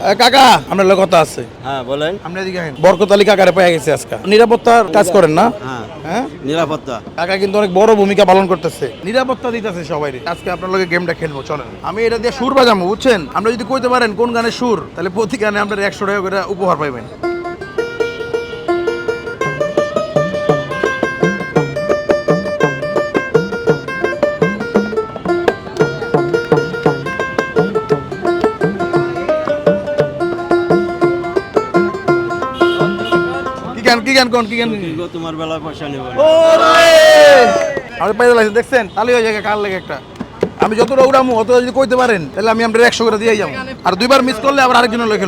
কাকা আপনার লোক কথা আছে। হ্যাঁ বলেন। আপনি এদিকে আহেন। বরকত আলী কাকারে পেয়ে গেছে আজকে। নিরাপত্তার কাজ করেন না? হ্যাঁ হ্যাঁ? নিরাপত্তা। কাকা কিন্তু অনেক বড় ভূমিকা পালন করতেছে। নিরাপত্তা দিতেছে সবাই আজকে আপনার লগে গেমটা খেলব চলেন। আমি এটা দিয়ে সুর বাজাবো বুঝছেন? আমরা যদি কইতে পারেন কোন গানের সুর তাহলে প্রতি গানে আপনার একশো টাকা করে উপহার পাইবেন। গান কি গান কোন কি গান? তোমার বেলা পয়সা নেব। আমি পাইতে লাগছে দেখছেন? তাহলে হয়ে যায় কার লেগে একটা। আমি যতটা উড়ামু অতটা যদি কইতে পারেন তাহলে আমি আপনার একশো করে দিয়ে যাব। আর দুইবার মিস করলে আবার আরেকজনের লই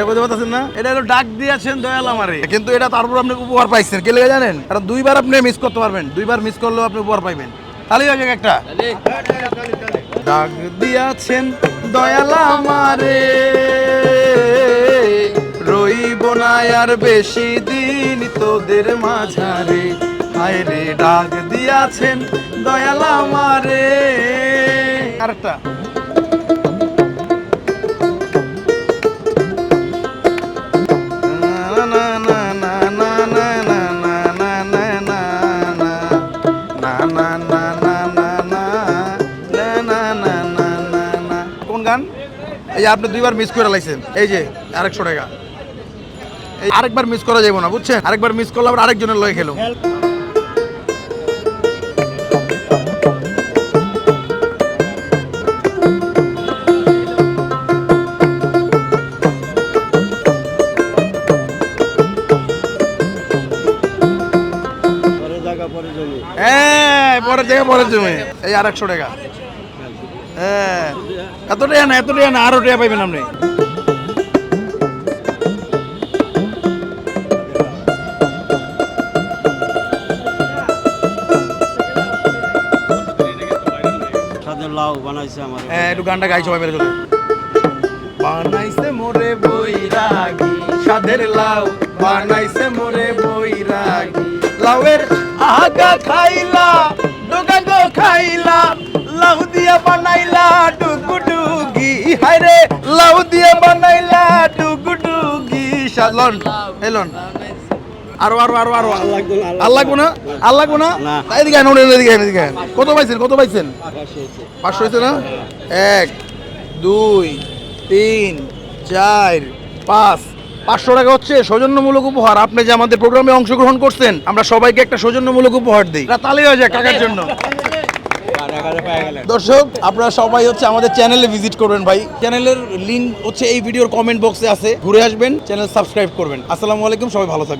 এটা কইতে পারতেছেন না? এটা হলো ডাক দিয়েছেন দয়াল আমারে। কিন্তু এটা তারপর আপনি উপহার পাইছেন। কে লেগে জানেন? কারণ দুইবার আপনি মিস করতে পারবেন। দুইবার মিস করলেও আপনি উপহার পাইবেন। তাহলেই হয়ে যাবে একটা। ডাক দিয়াছেন দয়াল আমারে। রইব না আর বেশি দিন তোদের মাঝারে। হায় রে ডাক দিয়াছেন দয়াল আমারে। আরেকটা। এই যে আপনি দুইবার মিস করে লাইছেন। এই যে আরেকশো টাকা। এই আরেকবার মিস করা যাবে না বুঝছেন? আরেকবার মিস করলে আবার আরেকজনের লয়ে খেলো পরে জায়গা পরে জমি। হ্যাঁ জমি। এই আরেকশো টাকা। হ্যাঁ। এত টাকা না এত টাকা না আরও টাকা পাইবেন আপনি। লাউ বানাইছে আমার। হ্যাঁ একটু গানটা গাই সবাই মেরে চলে। বানাইছে মোরে বৈরাগী সাধের লাউ। বানাইছে মোরে বৈরাগী লাউয়ের আগা খাইলা। হায়রে লাউ দিয়া বানাইলা ডুগু ডুগি সালন এলন আরও আরও আরও আরও। আর লাগবো না আর লাগবো না? এদিকে ওটা এদিকে আন, এদিকে কত পাইছেন কত পাইছেন? পাঁচশো হয়েছে না? এক দুই তিন চার পাঁচ। পাঁচশো টাকা হচ্ছে সৌজন্যমূলক উপহার। আপনি যে আমাদের প্রোগ্রামে অংশগ্রহণ করছেন আমরা সবাইকে একটা সৌজন্যমূলক উপহার দিই। তালি হয়ে যায় কাকার জন্য। দর্শক, আপনারা সবাই হচ্ছে আমাদের চ্যানেলে ভিজিট করবেন ভাই। চ্যানেলের লিঙ্ক হচ্ছে এই ভিডিওর কমেন্ট বক্সে আছে। ঘুরে আসবেন চ্যানেল সাবস্ক্রাইব করবেন। আসসালামু আলাইকুম, সবাই ভালো থাকবেন।